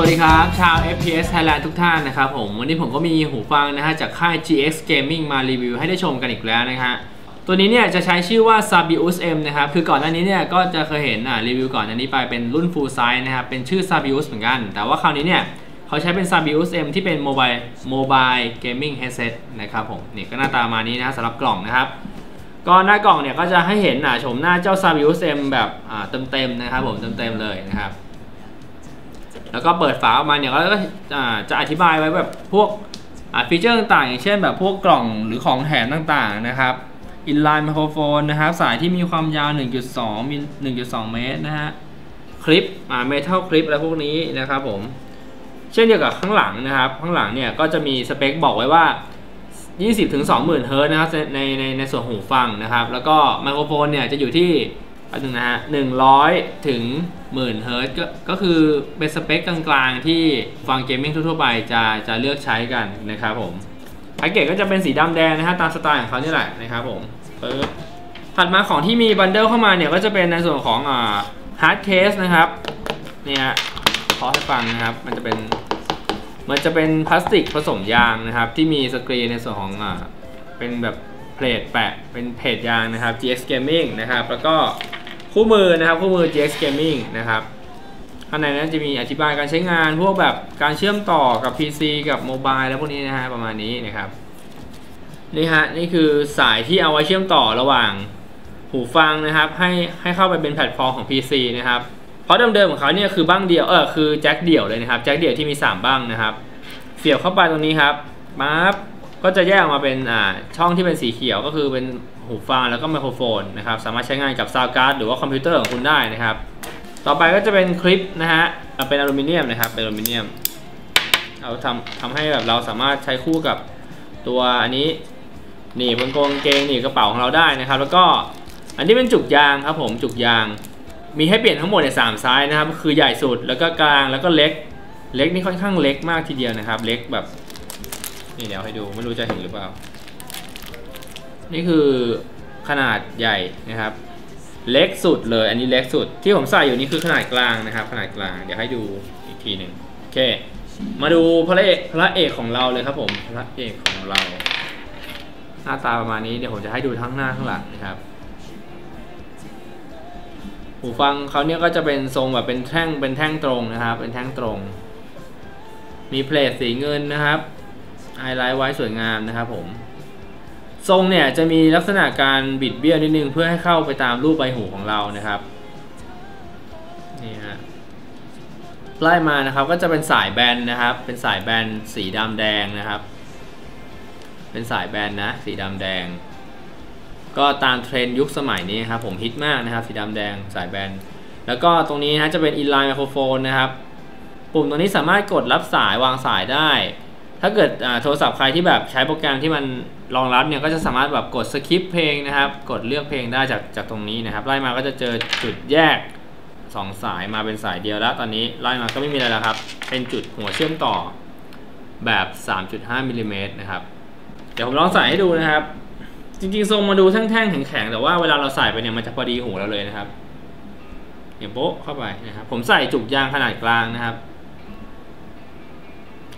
วัสดีครับ ชาว FPS Thailand ทุกท่านนะครับผม วันนี้ผมก็มีหูฟังนะฮะจากค่าย GX Gaming มารีวิวให้ได้ชมกันอีกแล้วนะฮะตัวนี้เนี่ยจะใช้ชื่อว่า Sabius M นะครับ คือก่อนหน้านี้เนี่ยก็จะเคยเห็นอ่ารีวิวก่อนหน้านี้ไปเป็นรุ่น full size นะครับ เป็นชื่อ Sabius เหมือนกัน แต่ว่าคราวนี้เนี่ยเขาใช้เป็น Sabius M ที่เป็น mobile mobile gaming headset นะครับผม นี่ก็หน้าตามานี้นะสำหรับกล่องนะครับก็หน้ากล่องเนี่ยก็จะให้เห็นอ่าชมหน้าเจ้า Sabius M แบบอ่าเต็มๆนะครับผมเต็มๆเลยนะครับ แล้วก็เปิดฝาออกมาเนี่ยก็จะอธิบายไว้แบบพวกฟีเจอร์ต่างๆอย่างเช่นแบบพวกกล่องหรือของแถมต่างๆนะครับ inline microphone นะครับสายที่มีความยาว 1.2มิล1.2 เมตรนะฮะคลิปอ่า metal clip อะไรพวกนี้นะครับผม เช่นเดียวกับข้างหลังนะครับ ข้างหลังเนี่ยก็จะมีสเปคบอกไว้ว่า 20-20,000เฮิร์ตนะครับในในในส่วนหูฟังนะครับ แล้วก็ไมโครโฟนเนี่ยจะอยู่ที่ อันนึงนะฮะ100ถึงหมื่นเฮิร์ตก็คือเป็นสเปคกลางๆ ที่ฟังเกมมิ่งทั่วๆไปจะจะเลือกใช้กันนะครับผมแพ็กเกจก็จะเป็นสีดำแดงนะฮะตามสไตล์ของเขานี่แหละนะครับผมปึ๊บถัดมาของที่มีบันเดิลเข้ามาเนี่ยก็จะเป็นในส่วนของอ่าฮาร์ดเคสนะครับเนี่ยขอให้ฟังนะครับมันจะเป็นมันจะเป็นพลาสติกผสมยางนะครับ ที่มีสกรีนในส่วนของอ่าเป็นแบบเพลทแปะเป็นเพจยางนะครับ GX Gaming นะครับแล้วก็ คู่มือนะครับคู่มือ GX Gaming นะครับข้างในนั้นจะมีอธิบายการใช้งานพวกแบบการเชื่อมต่อกับ PC กับโมบายแล้วพวกนี้นะฮะประมาณนี้นะครับนี่ฮะนี่คือสายที่เอาไว้เชื่อมต่อระหว่างหูฟังนะครับ ให้ให้เข้าไปเป็นแพลตฟอร์มของ PC นะครับเพราะเดิมๆของเขาเนี่ยคือบ้างเดียวเออคือแจ็คเดี่ยวเลยนะครับแจ็คเดี่ยวที่มี 3 บ้างนะครับ เสียบเข้าไปตรงนี้ครับปั๊บ ก็จะแยกออกมาเป็นอ่าช่องที่เป็นสีเขียวก็คือเป็นหูฟังแล้วก็ไมโครโฟนนะครับสามารถใช้งานกับซาวการ์ดหรือว่าคอมพิวเตอร์ของคุณได้นะครับ ต่อไปก็จะเป็นคลิปนะฮะเป็นอลูมิเนียมนะครับเป็นอลูมิเนียมเอาทำทำให้แบบเราสามารถใช้คู่กับตัวอันนี้หนีบบนกางเกงหนีบกระเป๋าของเราได้นะครับ แล้วก็อันนี้เป็นจุกยางครับผมจุกยาง มีให้เปลี่ยนทั้งหมดเนี่ยสามไซส์นะครับคือใหญ่สุดแล้วก็กลางแล้วก็เล็ก เล็กนี่ค่อนข้างเล็กมากทีเดียวนะครับ เล็กแบบ นี่เดี๋ยวให้ดูไม่รู้จะเห็นหรือเปล่า นี่คือขนาดใหญ่นะครับ เล็กสุดเลย อันนี้เล็กสุด ที่ผมใส่อยู่นี่คือขนาดกลางนะครับ ขนาดกลาง เดี๋ยวให้ดูอีกทีหนึ่งโอเค มาดูพระเอกพระเอกของเราเลยครับผมพระเอกของเรา หน้าตาประมาณนี้เดี๋ยวผมจะให้ดูทั้งหน้าข้างหลังนะครับหูฟังเขาเนี่ยก็จะเป็นทรงแบบเป็นแท่งเป็นแท่งตรงนะครับ เป็นแท่งตรง มีเพลทสีเงินนะครับ ไฮไลท์ไว้สวยงามนะครับผม ทรงเนี่ยจะมีลักษณะการบิดเบี้ยวนิดนึงเพื่อให้เข้าไปตามรูปใบหูของเรานะครับนี่ฮะไล่มานะครับก็จะเป็นสายแบนนะครับ เป็นสายแบนสีดำแดงนะครับ เป็นสายแบนนะสีดำแดง ก็ตามเทรนยุคสมัยนี้ครับผมฮิตมากนะครับ สีดำแดงสายแบนแล้วก็ตรงนี้นะจะเป็น inline microphone นะครับ ปุ่มตรงนี้สามารถกดรับสายวางสายได้ ถ้าเกิดโทรศัพท์ใครที่แบบใช้โปรแกรมที่มันรองรับเนี่ยก็จะสามารถแบบกดสคิปเพลงนะครับ กดเลือกเพลงได้จากจากตรงนี้นะครับ ไล่มาก็จะเจอจุดแยก 2 สายมาเป็นสายเดียวแล้ว ตอนนี้ไล่มาก็ไม่มีอะไรแล้วครับ เป็นจุดหัวเชื่อมต่อแบบ 3.5มิลลิเมตรนะครับ เดี๋ยวผมลองใส่ให้ดูนะครับ จริงๆทรงมาดูแท่งๆแข็งๆแต่ว่าเวลาเราใส่ไปเนี่ยมันจะพอดีหูเราเลยนะครับอย่างโป๊ะเข้าไปนะครับ ผมใส่จุกยางขนาดกลางนะครับ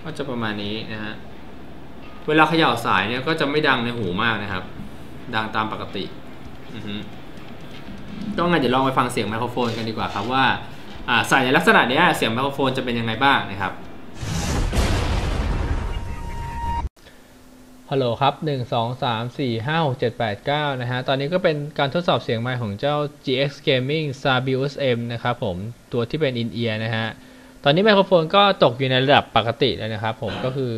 ก็จะประมาณนี้นะฮะ เวลาเขย่าสายเนี่ยก็จะไม่ดังในหูมากนะครับ ดังตามปกติต้องงั้นเดี๋ยวลองไปฟังเสียงไมโครโฟนกันดีกว่าครับว่าใส่ในลักษณะนี้เสียงไมโครโฟนจะเป็นยังไงบ้างนะครับ ฮัลโหลครับ 1 2 3 4 5 6 7 8 9 นะฮะ ตอนนี้ก็เป็นการทดสอบเสียงไมค์ของเจ้า GX Gaming Sabius M นะครับผม ตัวที่เป็น in-ear นะฮะ ตอนนี้ไมโครโฟนก็ตกอยู่ในระดับปกติแล้วนะครับ ผมก็คือ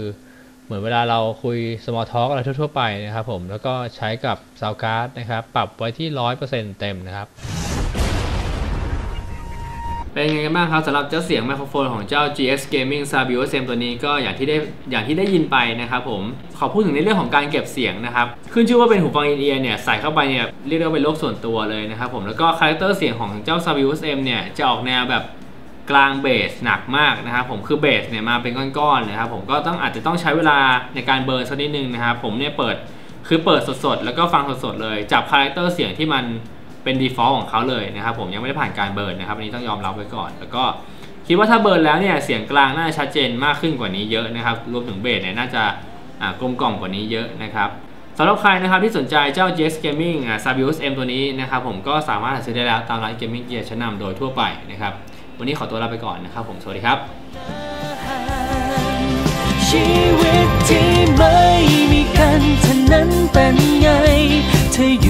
เหมือนเวลาเราคุย small talk อะไรทั่ว ๆ ไปนะครับผมแล้วก็ใช้กับ sound card นะครับ ปรับไว้ที่ 100%เต็มนะครับ เป็นไงกันบ้างครับสำหรับเจ้าเสียงไมโครโฟนของเจ้า GX Gaming Sabius M ตัวนี้ก็อย่างที่ได้อย่างที่ได้ยินไปนะครับผมขอพูดถึงในเรื่องของการเก็บเสียงนะครับ ขึ้นชื่อว่าเป็นหูฟังอินเอียร์เนี่ยใส่เข้าไปเนี่ยเรียกได้ว่าเป็นโลกส่วนตัวเลยนะครับผมแล้วก็คาแรคเตอร์เสียงของเจ้า Sabius M เนี่ยจะออกแนวแบบ กลางเบสหนักมากนะครับผมคือเบสเนี่ยมาเป็นก้อนๆนะครับผมก็ต้องอาจจะต้องใช้เวลาในการเบิร์นสักนิดนึงนะครับผมเนี่ยเปิดคือเปิดสดๆ แล้วก็ฟังสดๆเลยจับคาแรคเตอร์เสียงที่มันเป็น default ของเขาเลยนะครับผมยังไม่ได้ผ่านการเบิร์นนะครับอันนี้ต้องยอมรับไว้ก่อน แล้วก็คิดว่าถ้าเบิร์นแล้วเนี่ยเสียงกลางน่าชัดเจนมากขึ้นกว่านี้เยอะนะครับรวมถึงเบสเนี่ยน่าจะกลมกล่อมกว่านี้เยอะนะครับสำหรับใครนะครับที่สนใจเจ้า JS Gaming Sabius M ตัวนี้นะครับผมก็สามารถหาซื้อได้แล้วตามร้าน Gaming Gear ชั้นนำโดยทั่วไปนะครับ วันนี้ขอตัวลาไปก่อนนะครับผมสวัสดีครับ ชีวิตที่ไม่มีกันเธอนั้นเป็นไงเธออยู่